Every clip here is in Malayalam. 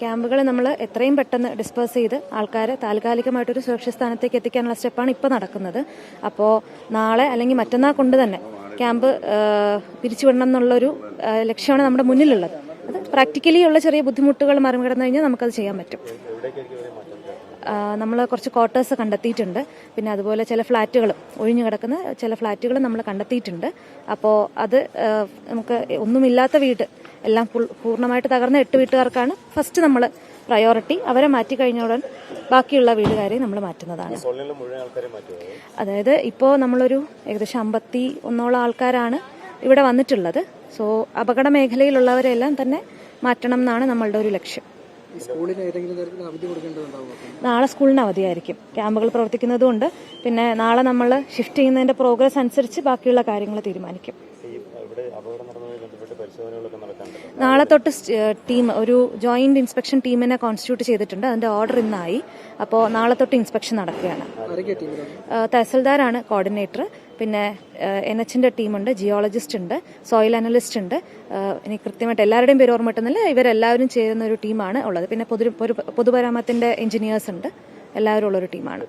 ക്യാമ്പുകൾ നമ്മൾ എത്രയും പെട്ടെന്ന് ഡിസ്പേഴ്സ് ചെയ്ത് ആൾക്കാരെ താൽക്കാലികമായിട്ടൊരു സുരക്ഷിത സ്ഥാനത്തേക്ക് എത്തിക്കാനുള്ള സ്റ്റെപ്പാണ് ഇപ്പോൾ നടക്കുന്നത്. അപ്പോൾ നാളെ അല്ലെങ്കിൽ മറ്റന്നാൾ കൊണ്ട് തന്നെ ക്യാമ്പ് പിരിച്ചുവിടണം എന്നുള്ളൊരു ലക്ഷ്യമാണ് നമ്മുടെ മുന്നിലുള്ളത്. അത് പ്രാക്ടിക്കലി ഉള്ള ചെറിയ ബുദ്ധിമുട്ടുകൾ മറികടന്നു കഴിഞ്ഞാൽ നമുക്കത് ചെയ്യാൻ പറ്റും. നമ്മൾ കുറച്ച് ക്വാർട്ടേഴ്സ് കണ്ടെത്തിയിട്ടുണ്ട്. പിന്നെ അതുപോലെ ചില ഫ്ലാറ്റുകൾ ഒഴിഞ്ഞു കിടക്കുന്ന ചില ഫ്ലാറ്റുകൾ നമ്മൾ കണ്ടെത്തിയിട്ടുണ്ട്. അപ്പോൾ അത് നമുക്ക് ഒന്നുമില്ലാത്ത വീട് എല്ലാം പൂർണമായിട്ട് തകർന്ന എട്ട് വീട്ടുകാർക്കാണ് ഫസ്റ്റ് നമ്മൾ പ്രയോറിറ്റി അവരെ മാറ്റി കഴിഞ്ഞ ഉടൻ ബാക്കിയുള്ള വീടുകാരെ നമ്മൾ മാറ്റുന്നതാണ്. അതായത് ഇപ്പോൾ നമ്മളൊരു ഏകദേശം അമ്പത്തി ഒന്നോളം ആൾക്കാരാണ് ഇവിടെ വന്നിട്ടുള്ളത്. സോ അപകട മേഖലയിലുള്ളവരെല്ലാം തന്നെ മാറ്റണം എന്നാണ് നമ്മളുടെ ഒരു ലക്ഷ്യം. സ്കൂളിന് ഏതെങ്കിലും തരത്തിൽ അവധി കൊടുക്കേണ്ടതുണ്ടാവും നാളെ സ്കൂളിന് അവധിയായിരിക്കും. ക്യാമ്പുകൾ പ്രവർത്തിക്കുന്നതുകൊണ്ട് പിന്നെ നാളെ നമ്മൾ ഷിഫ്റ്റ് ചെയ്യുന്നതിന്റെ പ്രോഗ്രസ് അനുസരിച്ച് ബാക്കിയുള്ള കാര്യങ്ങൾ തീരുമാനിക്കും. നാളെ തൊട്ട് ടീം ഒരു ജോയിന്റ് ഇൻസ്പെക്ഷൻ ടീമിനെ കോൺസ്റ്റിറ്റ്യൂട്ട് ചെയ്തിട്ടുണ്ട്. അതിന്റെ ഓർഡർ ഇന്നായി. അപ്പോൾ നാളെ തൊട്ട് ഇൻസ്പെക്ഷൻ നടക്കുകയാണ്. തഹസിൽദാരാണ് കോർഡിനേറ്റർ പിന്നെ എൻ എച്ചിന്റെ ടീമുണ്ട് ജിയോളജിസ്റ്റ് ഉണ്ട് സോയിൽ അനലിസ്റ്റ് ഉണ്ട് ഇനി കൃത്യമായിട്ട് എല്ലാവരുടെയും പേര് ഓർമ്മ കിട്ടുന്നില്ല ഇവരെല്ലാവരും ചേരുന്ന ഒരു ടീമാണ് ഉള്ളത്. പിന്നെ പൊതു പൊതുപരാമത്തിന്റെ എഞ്ചിനീയേഴ്സ് ഉണ്ട് എല്ലാവരും ഉള്ളൊരു ടീമാണ്.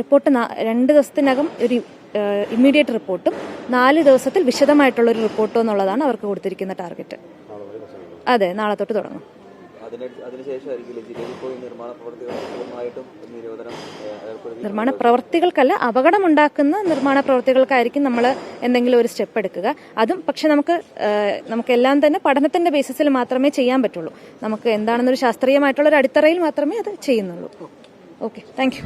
റിപ്പോർട്ട് രണ്ട് ദിവസത്തിനകം ഒരു ഇമ്മീഡിയറ്റ് റിപ്പോർട്ടും നാല് ദിവസത്തിൽ വിശദമായിട്ടുള്ള ഒരു റിപ്പോർട്ടും എന്നുള്ളതാണ് അവർക്ക് കൊടുത്തിരിക്കുന്ന ടാർഗറ്റ്. അതെ നാളെ തൊട്ട് തുടങ്ങും. അതിന് അതിനുശേഷമായിരിക്കില്ല ജില്ലയിൽ പോയി നിർമ്മാണ പ്രവർത്തികളുമായിട്ടും നിരോധനം നിർമ്മാണ പ്രവർത്തികൾക്കല്ല അപകടമുണ്ടാക്കുന്ന നിർമ്മാണ പ്രവർത്തികൾക്കായിരിക്കും നമ്മൾ എന്തെങ്കിലും ഒരു സ്റ്റെപ്പ് എടുക്കുക. അതും പക്ഷെ നമുക്ക് നമുക്കെല്ലാം തന്നെ പഠനത്തിന്റെ ബേസിസിൽ മാത്രമേ ചെയ്യാൻ പറ്റുള്ളൂ. നമുക്ക് എന്താണെന്നൊരു ശാസ്ത്രീയമായിട്ടുള്ള ഒരു അടിത്തറയിൽ മാത്രമേ അത് ചെയ്യുന്നുള്ളൂ. ഓക്കെ. Thank you